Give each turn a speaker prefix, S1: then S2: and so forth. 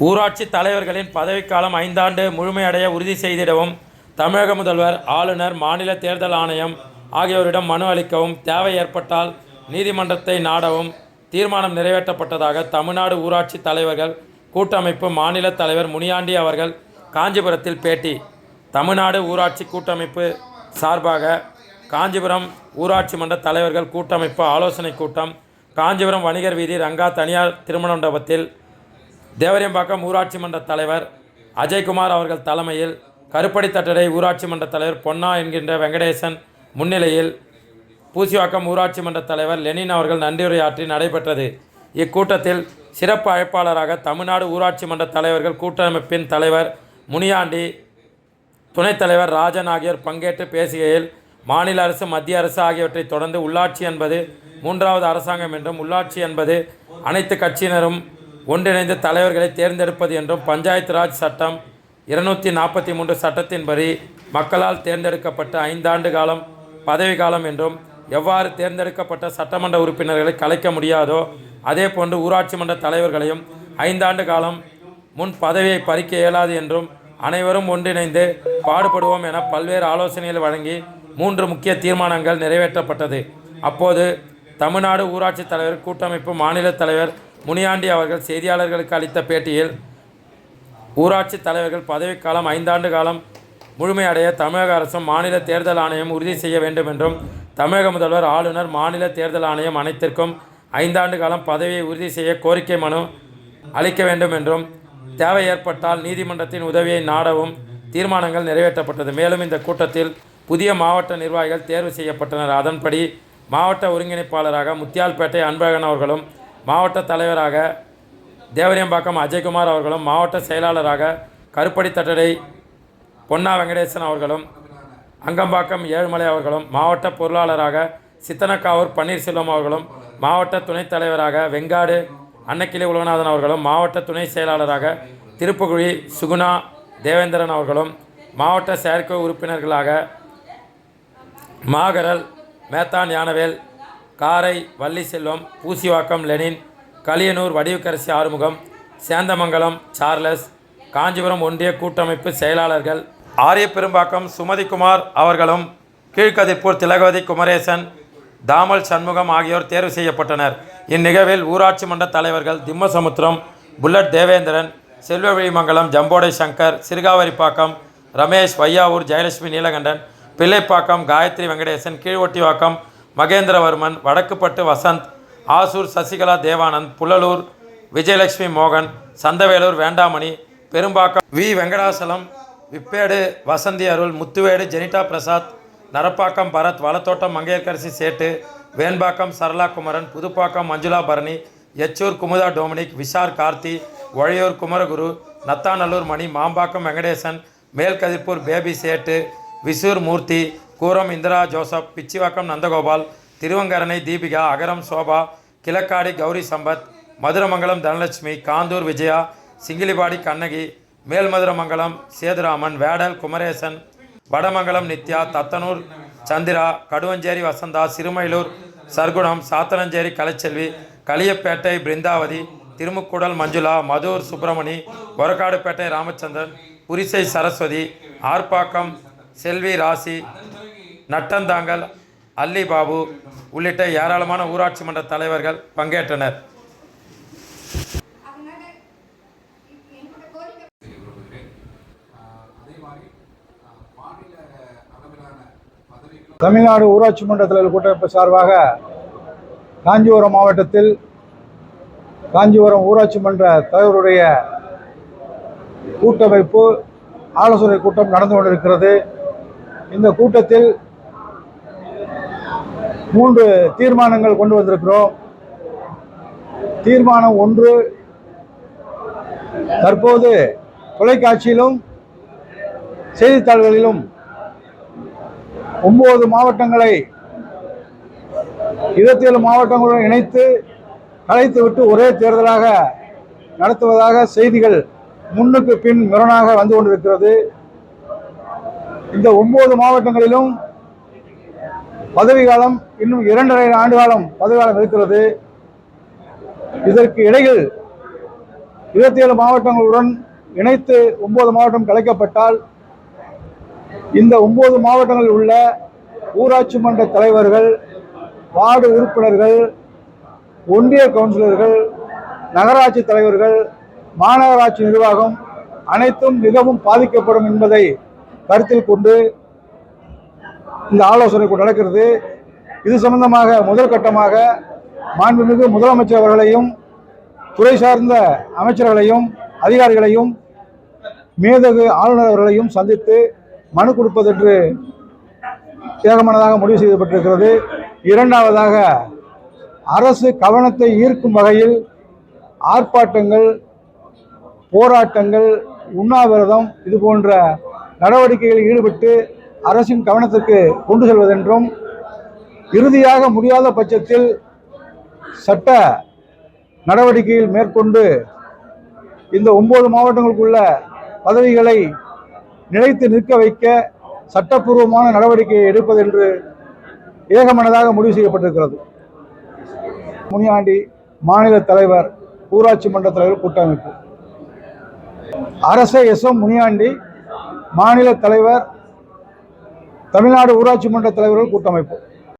S1: ஊராட்சி தலைவர்களின் பதவிக்காலம் ஐந்தாண்டு முழுமையடைய உறுதி செய்திடவும் தமிழக முதல்வர் ஆளுநர் மாநில தேர்தல் ஆணையம் ஆகியோரிடம் மனு அளிக்கவும் தேவை ஏற்பட்டால் நீதிமன்றத்தை நாடவும் தீர்மானம் நிறைவேற்றப்பட்டதாக தமிழ்நாடு ஊராட்சி தலைவர்கள் கூட்டமைப்பு மாநில தலைவர் முனியாண்டி அவர்கள் காஞ்சிபுரத்தில் பேட்டி. தமிழ்நாடு ஊராட்சி கூட்டமைப்பு சார்பாக காஞ்சிபுரம் ஊராட்சி மன்ற தலைவர்கள் கூட்டமைப்பு ஆலோசனை கூட்டம் காஞ்சிபுரம் வணிகர் வீதி ரங்கா தனியார் திருமண மண்டபத்தில் தேவரியம்பாக்கம் ஊராட்சி மன்ற தலைவர் அஜய்குமார் அவர்கள் தலைமையில் கருப்படி தட்டடை ஊராட்சி மன்ற தலைவர் பொன்னா என்கின்ற வெங்கடேசன் முன்னிலையில் பூசிவாக்கம் ஊராட்சி மன்ற தலைவர் லெனின் அவர்கள் நன்றியுரையாற்றி நடைபெற்றது. இக்கூட்டத்தில் சிறப்பு அழைப்பாளராக தமிழ்நாடு ஊராட்சி மன்ற தலைவர்கள் கூட்டமைப்பின் தலைவர் முனியாண்டி துணைத் தலைவர் ராஜன் ஆகியோர் பங்கேற்று பேசுகையில் மாநில அரசு மத்திய அரசு ஆகியவற்றை தொடர்ந்து உள்ளாட்சி என்பது மூன்றாவது அரசாங்கம் என்றும் உள்ளாட்சி என்பது அனைத்து கட்சியினரும் ஒன்றிணைந்த தலைவர்களை தேர்ந்தெடுப்பது என்றும் பஞ்சாயத்து ராஜ் சட்டம் இருநூற்றி நாற்பத்தி மூன்று சட்டத்தின்படி மக்களால் தேர்ந்தெடுக்கப்பட்ட ஐந்தாண்டு காலம் பதவி காலம் என்றும் எவ்வாறு தேர்ந்தெடுக்கப்பட்ட சட்டமன்ற உறுப்பினர்களை கலைக்க முடியாதோ அதே போன்று ஊராட்சி மன்ற தலைவர்களையும் ஐந்தாண்டு காலம் முன் பதவியை பறிக்க இயலாது என்றும் அனைவரும் ஒன்றிணைந்து பாடுபடுவோம் என பல்வேறு ஆலோசனைகள் வழங்கி மூன்று முக்கிய தீர்மானங்கள் நிறைவேற்றப்பட்டது. அப்போது தமிழ்நாடு ஊராட்சி தலைவர் கூட்டமைப்பு மாநில தலைவர் முனியாண்டி அவர்கள் செய்தியாளர்களுக்கு அளித்த பேட்டியில் ஊராட்சி தலைவர்கள் பதவிக்காலம் ஐந்தாண்டு காலம் முழுமையடைய தமிழக அரசும் மாநில தேர்தல் ஆணையம் உறுதி செய்ய வேண்டும் என்றும் தமிழக முதல்வர் ஆளுநர் மாநில தேர்தல் ஆணையம் அனைத்திற்கும் ஐந்தாண்டு காலம் பதவியை உறுதி செய்ய கோரிக்கை மனு அளிக்க வேண்டும் என்றும் தேவை ஏற்பட்டால் நீதிமன்றத்தின் உதவியை நாடவும் தீர்மானங்கள் நிறைவேற்றப்பட்டது. மேலும் இந்த கூட்டத்தில் புதிய மாவட்ட நிர்வாகிகள் தேர்வு செய்யப்பட்டனர். அதன்படி மாவட்ட ஒருங்கிணைப்பாளராக முத்தியால்பேட்டை அன்பழகன் அவர்களும் மாவட்ட தலைவராக தேவரியம்பாக்கம் அஜய்குமார் அவர்களும் மாவட்ட செயலாளராக கருப்படி தட்டடை பொன்னா வெங்கடேசன் அவர்களும் அங்கம்பாக்கம் ஏழுமலை அவர்களும் மாவட்ட பொருளாளராக சித்தனக்காவூர் பன்னீர்செல்வம் அவர்களும் மாவட்ட துணைத் தலைவராக வெங்காடு அன்னக்கிளி உலகநாதன் அவர்களும் மாவட்ட துணை செயலாளராக திருப்புகுழி சுகுணா தேவேந்திரன் அவர்களும் மாவட்ட செயற்கை உறுப்பினர்களாக மாகரல் மேத்தான் ஞானவேல் காரை வள்ளிசெல்வம் பூசிவாக்கம் லெனின் களியனூர் வடிவுக்கரசி ஆறுமுகம் சேந்தமங்கலம் சார்லஸ் காஞ்சிபுரம் ஒன்றிய கூட்டமைப்பு செயலாளர்கள் ஆரிய பெரும்பாக்கம் சுமதிக்குமார் அவர்களும் கீழ்கதிர்பூர் திலகவதி குமரேசன் தாமல் சண்முகம் ஆகியோர் தேர்வு செய்யப்பட்டனர். இந்நிகழ்வில் ஊராட்சி மன்ற தலைவர்கள் திம்மசமுத்திரம் புல்லட் தேவேந்திரன் செல்வவெளிமங்கலம் ஜம்போடை சங்கர் சிறுகாவரிப்பாக்கம் ரமேஷ் வையாவூர் ஜெயலட்சுமி நீலகண்டன் பிள்ளைப்பாக்கம் காயத்ரி வெங்கடேசன் கீழ்வொட்டிவாக்கம் மகேந்திரவர்மன் வடக்குப்பட்டு வசந்த் ஆசூர் சசிகலா தேவானந்த் புள்ளலூர் விஜயலட்சுமி மோகன் Santhavelur Vendamani Perumbakkam V. Venkatachalam Vippedu Vasanthi Arul Muthuvedu Jenita Prasad Narapakkam Bharath Valathottam Mangaiyarkarasi Settu Venpakkam Sarala Kumaran Puduppakkam Manjula Bharani Echur Kumudha Dominic Vishar Karthi Ozhaiyur Kumaraguru Nathanallur Mani Mambakkam Venkatesan Melkadirpur baby Settu Visur Murthy Kooram Indira Joseph Pichivakkam Nandagopal Thiruvangaranai Deepika Agaram Shoba Kizhakkadi Gowri Sampath Madhuramangalam Dhanalakshmi Kandur Vijaya Singilipadi Kannagi Melmadhuramangalam Sethuraman Vedal Kumaresan Vadamangalam Nithya Thathanur Chandra Kaduvancheri Vasantha Sirumayilur Sarkunam Sathanancheri Kalaiselvi Kaliyapettai Brindavathi Thirumukkudal Manjula Madhur Subramani Orakkaduppettai Ramachandran Purisai Saraswathi Arpakkam Selvi Rasi Nattanthangal Alli Babu உள்ளிட்ட ஏராளமான ஊராட்சி மன்ற தலைவர்கள் பங்கேற்றனர்.
S2: தமிழ்நாடு ஊராட்சி மன்ற தலைவர் கூட்டமைப்பு சார்பாக காஞ்சிபுரம் மாவட்டத்தில் காஞ்சிபுரம் ஊராட்சி மன்ற தலைவருடைய கூட்டமைப்பு ஆலோசனை கூட்டம் நடந்து கொண்டிருக்கிறது. இந்த கூட்டத்தில் மூன்று தீர்மானங்கள் கொண்டு வந்திருக்கிறோம். தீர்மானம் ஒன்று தற்போது தொலைக்காட்சியிலும் செய்தித்தாள்களிலும் ஒன்பது மாவட்டங்களை இருபத்தி ஏழு மாவட்டங்களுடன் இணைத்து கலைத்துவிட்டு ஒரே தேர்தலாக நடத்துவதாக செய்திகள் முன்னுக்கு பின் முரணாக வந்து கொண்டிருக்கிறது. இந்த ஒன்பது மாவட்டங்களிலும் பதவி காலம் இன்னும் இரண்டரை ஆண்டு காலம் பதவி காலம் இருக்கிறது. இதற்கு இடையில் இருபத்தி ஏழு மாவட்டங்களுடன் இணைத்து ஒன்பது மாவட்டம் கலைக்கப்பட்டால் இந்த ஒன்பது மாவட்டங்களில் உள்ள ஊராட்சி மன்ற தலைவர்கள் வார்டு உறுப்பினர்கள் ஒன்றிய கவுன்சிலர்கள் நகராட்சி தலைவர்கள் மாநகராட்சி நிர்வாகம் அனைத்தும் மிகவும் பாதிக்கப்படும் என்பதை கருத்தில் கொண்டு இந்த ஆலோசனை நடக்கிறது. இது சம்பந்தமாக முதல் கட்டமாக மாண்புமிகு முதலமைச்சர் அவர்களையும் துறை சார்ந்த அமைச்சர்களையும் அதிகாரிகளையும் மேதகு ஆளுநர் அவர்களையும் சந்தித்து மனு கொடுப்பதென்று ஏகமனதாக முடிவு செய்யப்பட்டிருக்கிறது. இரண்டாவதாக அரசு கவனத்தை ஈர்க்கும் வகையில் ஆர்ப்பாட்டங்கள் போராட்டங்கள் உண்ணாவிரதம் இது போன்ற நடவடிக்கைகளில் ஈடுபட்டு அரசின் கவனத்திற்கு கொண்டு செல்வதென்றும் இறுதியாக முடியாத பட்சத்தில் சட்ட நடவடிக்கையில் மேற்கொண்டு இந்த ஒன்பது மாவட்டங்களுக்குள்ள பதவிகளை நிலைத்து நிற்க வைக்க சட்டப்பூர்வமான நடவடிக்கையை எடுப்பதென்று ஏகமனதாக முடிவு செய்யப்பட்டிருக்கிறது. முனியாண்டி மாநில தலைவர் ஊராட்சி மன்ற தலைவர் கூட்டமைப்பு. அரச எஸ் எம் முனியாண்டி மாநில தலைவர் தமிழ்நாடு ஊராட்சி மன்ற தலைவர்கள் கூட்டமைப்பு.